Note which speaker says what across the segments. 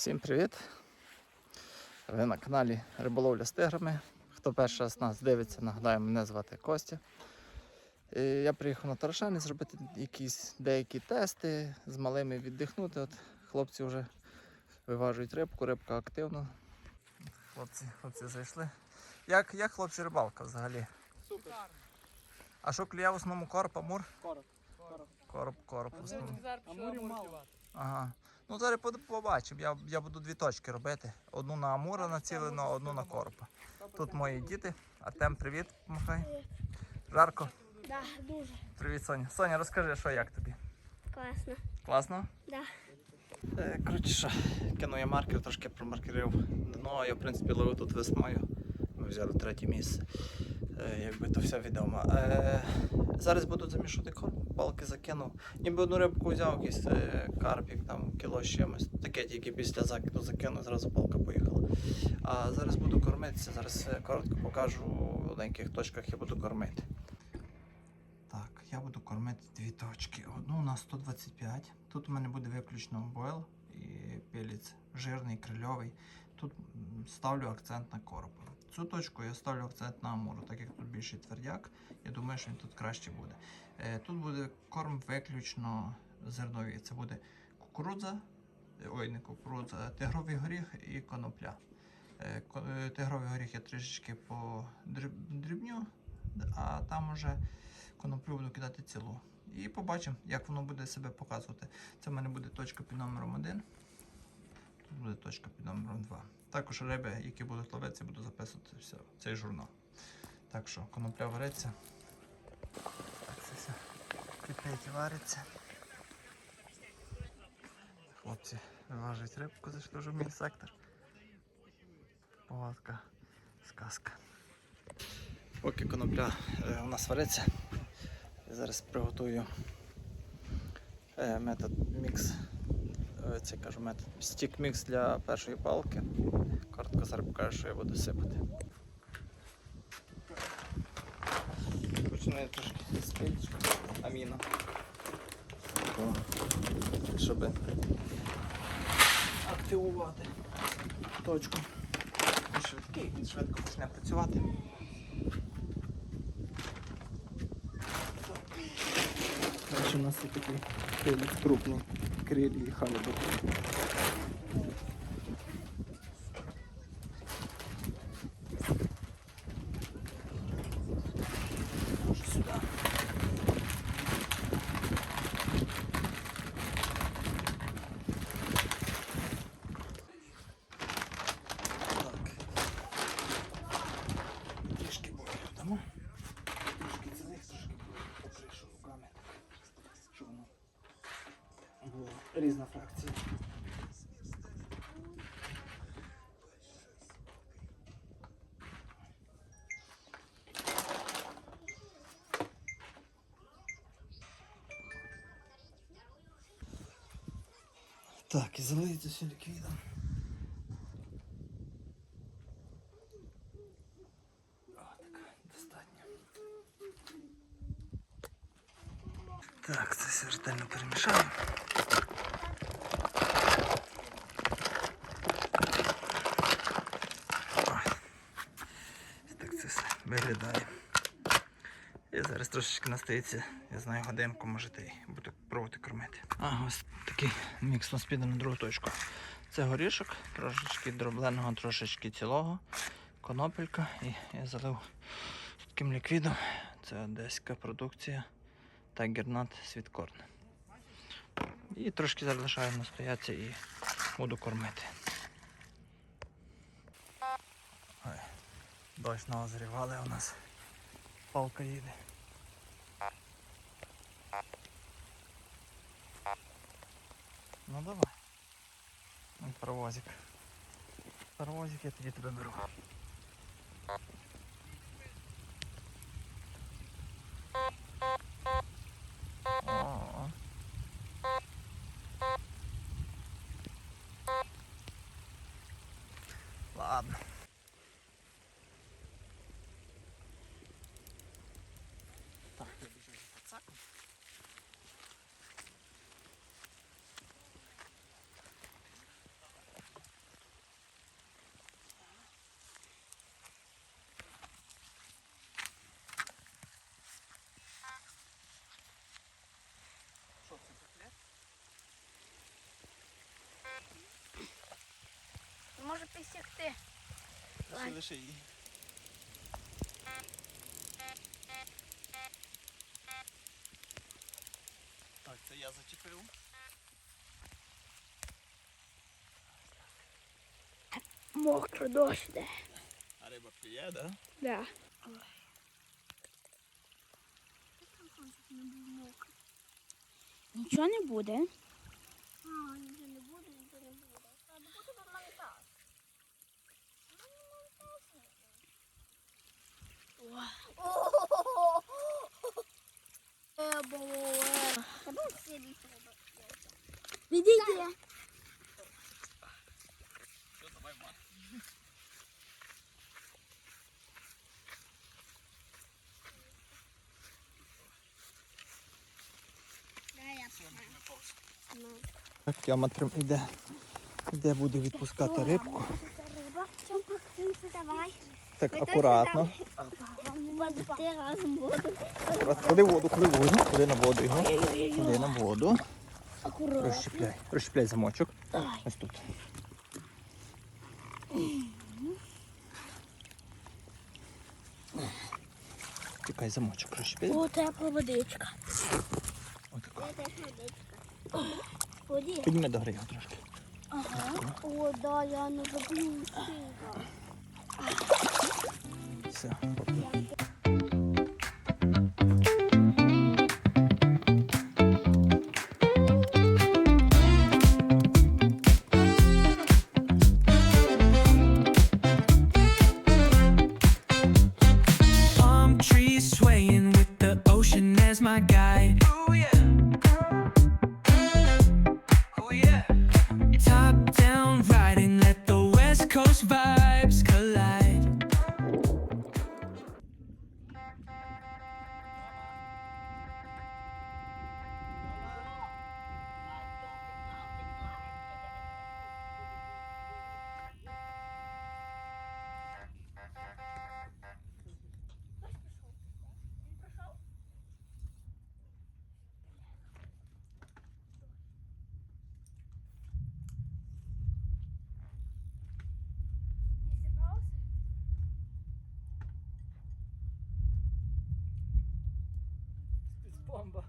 Speaker 1: Всім привіт! Ви на каналі Риболовля з тиграми. Хто перший раз нас дивиться, нагадаю, мене звати Костя. І я приїхав на Тарашани зробити якісь деякі тести з малими віддихнути. От хлопці вже виважують рибку, рибка активна. Хлопці, хлопці зайшли. Як, як хлопці рибалка взагалі?
Speaker 2: Супер.
Speaker 1: А що клює в основному короб, амур?
Speaker 2: Короб. Короб.
Speaker 1: Короб, короб. в основному.
Speaker 2: Амурів мало.
Speaker 1: Ага. Ну зараз побачимо. Я, я буду дві точки робити. Одну на Амура націлено, одну на Коропа. Тут мої діти. Артем, привіт, помахай. Жарко.
Speaker 3: Да, дуже
Speaker 1: Привіт, Соня. Соня, розкажи, що як тобі?
Speaker 3: класно.
Speaker 1: Класно?
Speaker 3: Да.
Speaker 1: Е, коротше, що, кину я маркер, трошки промаркерив дно, а я в принципі ловив тут весною. Ми взяли третє місце. Е, якби то все відомо. Е, зараз буду замішувати корм, палки закинув. Ніби одну рибку взяв, якийсь е, карпік, там кіло з чимось. Таке тільки після закиду закинув, зразу палка поїхала. А зараз буду кормитися, зараз е, коротко покажу в деяких точках я буду кормити. Так, я буду кормити дві точки. Одну на 125. Тут у мене буде виключно бойл і пелець жирний, крильовий. Тут ставлю акцент на короб. Цю точку я ставлю акцент на амуру, так як тут більший твердяк. Я думаю, що він тут краще буде. Е, Тут буде корм виключно зерновий. Це буде кукурудза, е, ой, не кукурудза, тигровий горіх і конопля. Е, е, Тигровий горіх я трішечки подрібню, а там уже коноплю буду кидати цілу. І побачимо, як воно буде себе показувати. Це в мене буде точка під номером 1. Тут буде точка під номером 2. Також риби, які будуть ловитися, буду записувати все, цей журнал. Так що конопля вариться. Так, це все кипить і вариться. Хлопці виважують рибку, зайшли вже в мій сектор. Повадка, сказка. Поки конопля е, у нас вариться, я зараз приготую е, метод мікс. Е, Це кажу метод стік мікс для першої палки. Коротко зараз покажу, що я буду сипати. Починаю трошки пільчика, аміно. Щоб активувати точку. Швидкий, швидко почне працювати. У нас є такий крупний, крилі і халібок. різна фракція. Так, і залиється все ліквідом. І зараз трошечки настається, я знаю, годинку можете і буду пробувати кормити. А, ось такий мікс у нас на другу точку. Це горішок, трошечки дробленого, трошечки цілого, конопелька і я залив таким ліквідом. Це одеська продукція Тайгернат Світкорн. І трошки зараз лишаю і буду кормити. Ой, дощ назрівали у нас. Палка їде. Ну давай. Ну, Паровозик. Паровозик, я тоді тебе беру. О. Ладно. Так, я біжу за пацаком.
Speaker 4: Може підсікти.
Speaker 1: Лише лише її. Так, це я зачепив.
Speaker 4: Мокро дощ йде.
Speaker 1: А риба п'є, да?
Speaker 4: Да. Нічого не буде.
Speaker 3: А, нічого не буде, нічого не буде. А, ну буде тут монтаж. Е, Тебе всі треба.
Speaker 4: Відійди.
Speaker 1: Все, давай, мат.
Speaker 3: Дай я
Speaker 1: Так, Тьома іде. Іде буде відпускати рибку. Так, акуратно.
Speaker 3: Ти разом воду.
Speaker 1: Куди воду, куди на воду його? Куди на воду.
Speaker 4: Акуратно.
Speaker 1: Розщепляй. Розщепляй замочок.
Speaker 4: Давай.
Speaker 1: Ось тут. Чекай, замочок розщепляй.
Speaker 4: О, тепла водичка.
Speaker 1: Отако.
Speaker 3: Воді.
Speaker 1: Підніми до гри його трошки.
Speaker 4: Ага.
Speaker 3: О, да, я не забув.
Speaker 1: Все, поплив.
Speaker 2: Бомба.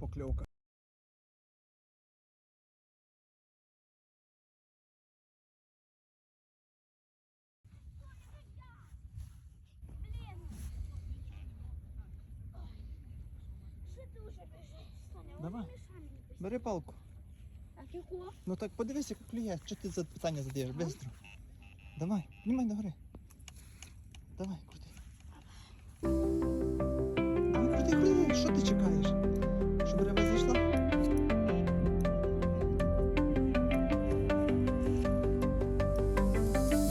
Speaker 1: Покльовка. Давай. Бери палку.
Speaker 3: Чого?
Speaker 1: Ну так подивись, як клює. Що ти за питання задаєш? Бистро. Давай, піднімай до гори. Давай, крути. Давай, крути, крути. Що ти чекаєш? Щоб риба зайшла?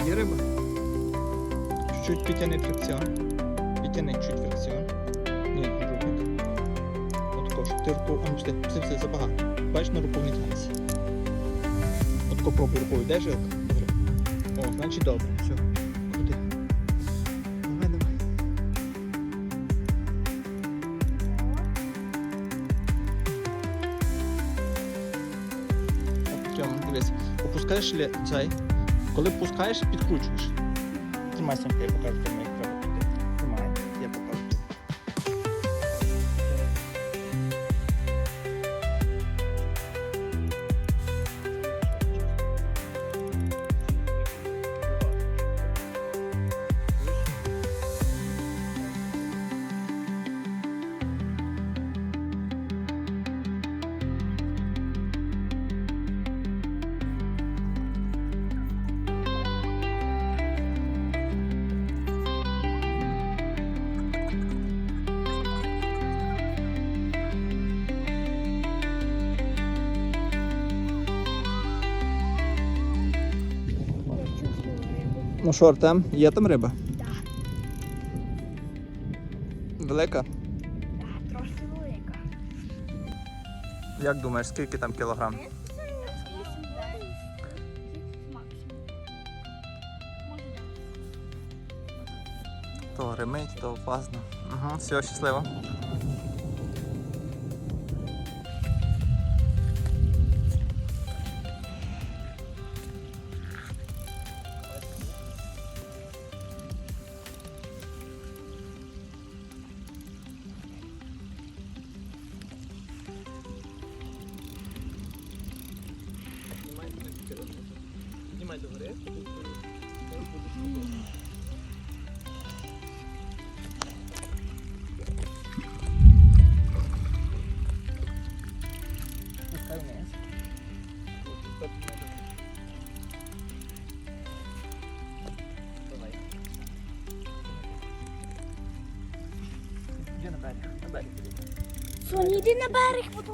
Speaker 1: Є риба? Чуть-чуть підтяни фрикціон. Підтяни чуть фрикціон. Ні, рукник. От щоб ти руку. А, все, все, все, забагато. Бачиш, на руку не тягнеться. От попробуй рукою, де жилка? О, значить добре, все. Куди? Давай, давай. Так, Тьома, дивись, опускаєш лі... цей. Коли пускаєш, підкручуєш. Тримай сам, я покажу Ну що, Артем, є там риба?
Speaker 3: Так.
Speaker 1: Велика?
Speaker 4: Трошки велика.
Speaker 1: Як думаєш, скільки там кілограм? То ремить, то опасно. Угу, все, щасливо. Іди на берег.
Speaker 4: Соня, йди на берег, будь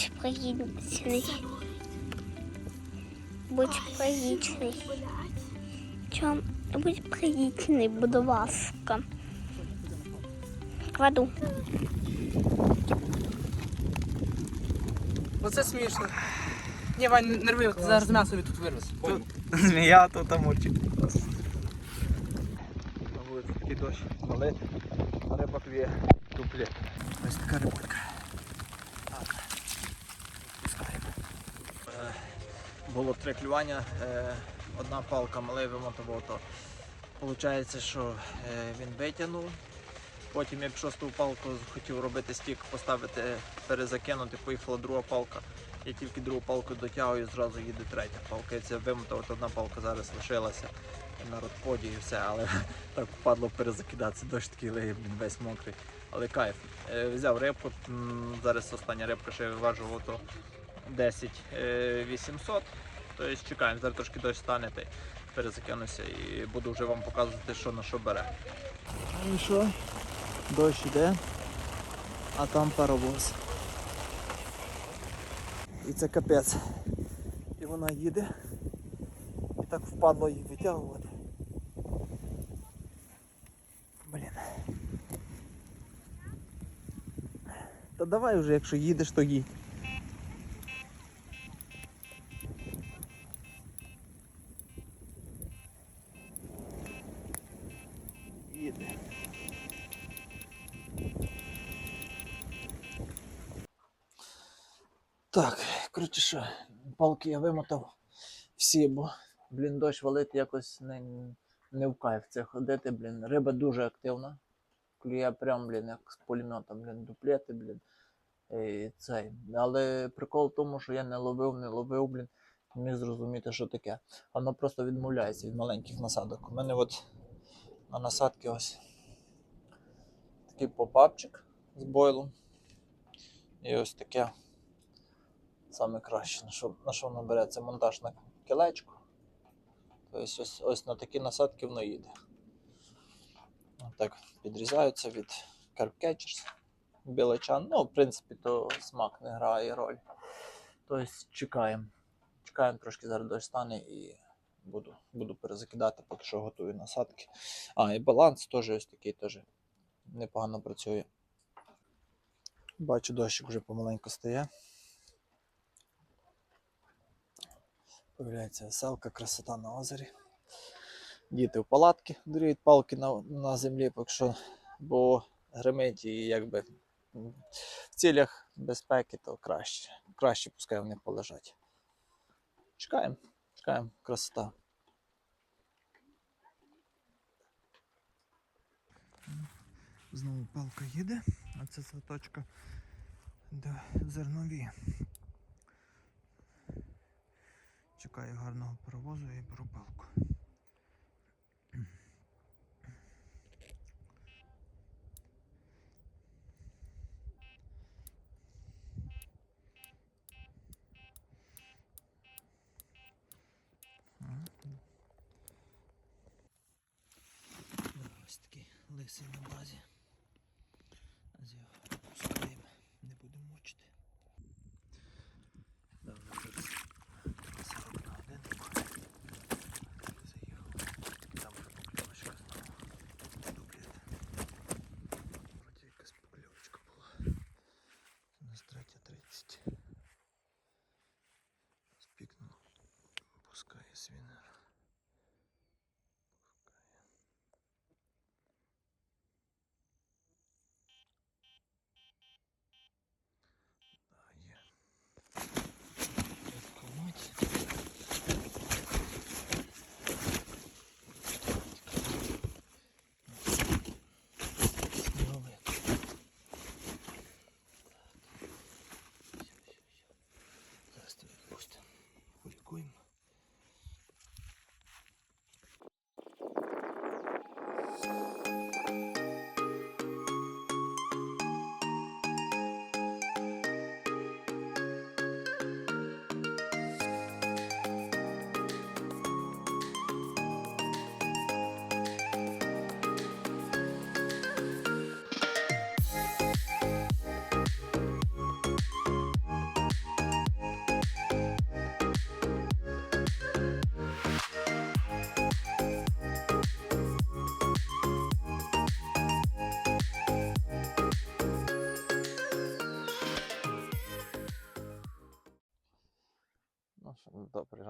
Speaker 3: будь пригідний? Будь пригідний. Чому? Будь пригідний, будь ласка. Кладу.
Speaker 2: Оце смішно. Ні, Вань, не рви, ти зараз м'ясо від тут вирвеш.
Speaker 1: Змія тут амурчик. На вулиці такий дощ валить, а риба клює дуплі. Ось така рибулька. Було три клювання, е, одна палка вимотував, то виходить, що е, він витягнув. Потім я пішов з палку, хотів робити стік, поставити, перезакинути, поїхала друга палка. Я тільки другу палку дотягую, зразу їде третя палка. Я вимотав, от одна палка зараз лишилася на родподі і все, але так впадло перезакидатися. Дощ такий лиє, блін, весь мокрий. Але кайф. Е, взяв рибку, зараз остання рибка, що я виважував, то 10 е, 800. Тобто чекаємо, зараз трошки дощ стане, та перезакинуся і буду вже вам показувати, що на що бере. Ну що? Дощ іде, а там паровоз. І це капець. І вона їде. І так впадло її витягувати. Блін. Та давай вже, якщо їдеш, то їдь. Так, коротше що, палки я вимотав всі, бо, блін, дощ валить якось не, не в кайф це ходити, блін. Риба дуже активна. Клює прям, блін, як з пулемета, блін, дуплети, блін. І цей. Але прикол в тому, що я не ловив, не ловив, блін, не міг зрозуміти, що таке. Воно просто відмовляється від маленьких насадок. У мене от на насадки ось такий попапчик з бойлом. І ось таке саме краще, на що, на що воно бере, це монтаж на кілечко. Тобто ось, ось на такі насадки воно їде. Так, підрізаються від Carp Catchers, білочан. Ну, в принципі, то смак не грає роль. Тобто чекаємо. Чекаємо, трошки зараз дощ стане і буду, буду перезакидати, поки що готую насадки. А, і баланс теж ось такий теж непогано працює. Бачу, дощик вже помаленьку стає. Появляється веселка, красота на озері. Діти в палатки дріють палки на, на землі, поки що, бо гримить і якби в цілях безпеки, то краще. Краще пускай вони полежать. Чекаємо, чекаємо, красота. Знову палка їде, а це заточка де зернові. Чекаю гарного паровозу і беру палку. Ось такий лисий на базі. Свінер.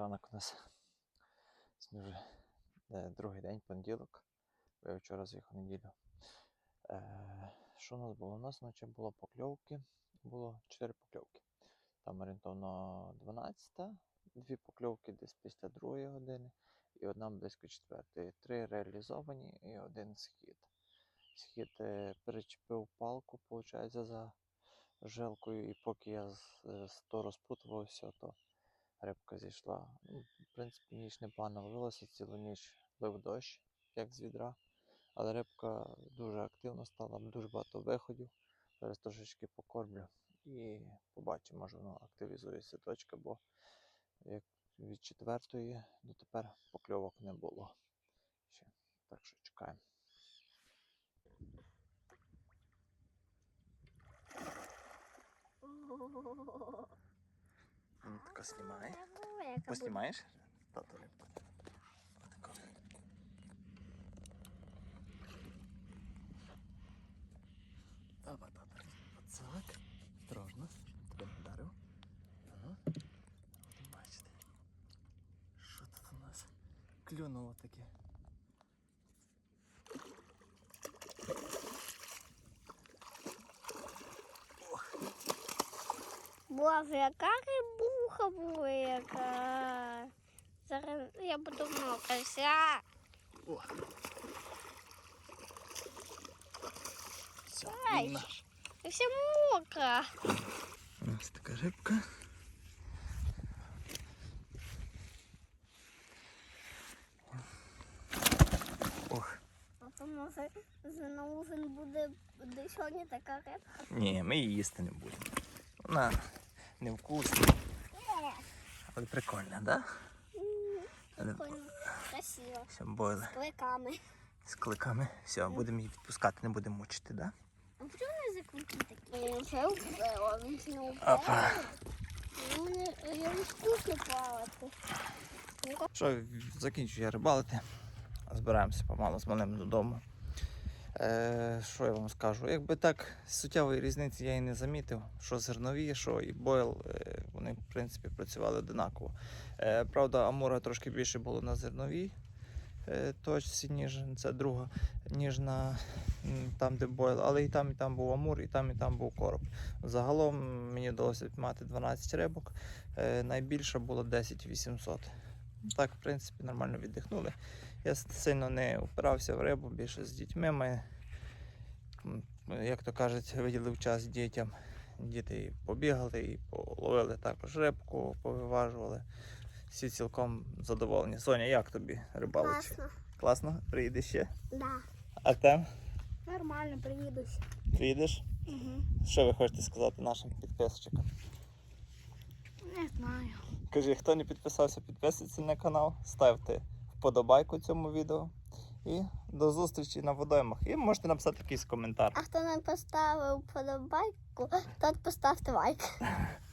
Speaker 1: Ранок у нас. Вже е, другий день, понеділок. бо Я вчора з'їхав неділю. Е, що у нас було? У нас вночі було покльовки. Було 4 покльовки. Там орієнтовно 12, дві покльовки десь після 2 години і одна близько 4. Три реалізовані і один схід. Схід е, перечепив палку, виходить, за жилкою, і поки я з, е, з то розпутувався, то рибка зійшла. Ну, в принципі, ніч непогано ловилася, цілу ніч бив дощ, як з відра. Але рибка дуже активно стала, дуже багато виходів. Зараз трошечки покормлю і побачимо, може воно активізується точка, бо як від четвертої дотепер покльовок не було. Ще. Так що чекаємо. Ну, така знімай.
Speaker 3: Велика
Speaker 1: Поснімаєш? Тато рибку. Отако. Опа, тата. Пацак. Осторожно. Тебе не вдарив. Ага. Будемо бачити. Що тут у нас? Клюнуло таке.
Speaker 3: Боже, яка Велика. Зараз я буду мокрися.
Speaker 1: О. Все,
Speaker 3: Ай.
Speaker 1: він наш.
Speaker 3: Я вся
Speaker 1: така рибка. Ох.
Speaker 3: А може ужин буде буде сьогодні така рибка.
Speaker 1: Ні, ми її їсти не будемо. Вона невкусна, Але прикольна, да?
Speaker 3: Прикольно, красиво.
Speaker 1: все, бойли
Speaker 3: З кликами.
Speaker 1: з кликами. Все, будемо її відпускати, не будемо мучити, да?
Speaker 3: А чому не заклики такі?
Speaker 1: Опа.
Speaker 3: Ну, Я не вкусно плавати.
Speaker 1: Що, закінчую я рибалити. Збираємося помалу з малим додому. Е, що я вам скажу? Якби так суттєвої різниці я і не замітив, що зернові, що і бойл, е, вони в принципі працювали одинаково. Е, правда, амура трошки більше було на зерновій точці, ніж це друга, ніж на там, де бойл. Але і там, і там був амур, і там, і там був короб. Загалом мені вдалося мати 12 рибок. Е, найбільша було 10 800. Так, в принципі, нормально віддихнули. Я сильно не впирався в рибу, більше з дітьми. Ми, як то кажуть, виділив час дітям. Діти і побігали, і половили також рибку, повиважували. Всі цілком задоволені. Соня, як тобі рибалочка?
Speaker 3: Класно.
Speaker 1: Класно? Приїдеш ще?
Speaker 3: Да.
Speaker 1: Артем,
Speaker 3: Нормально, приїдусь.
Speaker 1: приїдеш?
Speaker 3: Угу.
Speaker 1: Що ви хочете сказати нашим підписчикам?
Speaker 3: Не знаю.
Speaker 1: Кажи, хто не підписався, підписуйтесь на канал, ставте вподобайку цьому відео І до зустрічі на водоймах. І можете написати якийсь коментар.
Speaker 3: А хто не поставив подобайку, тот поставте лайк.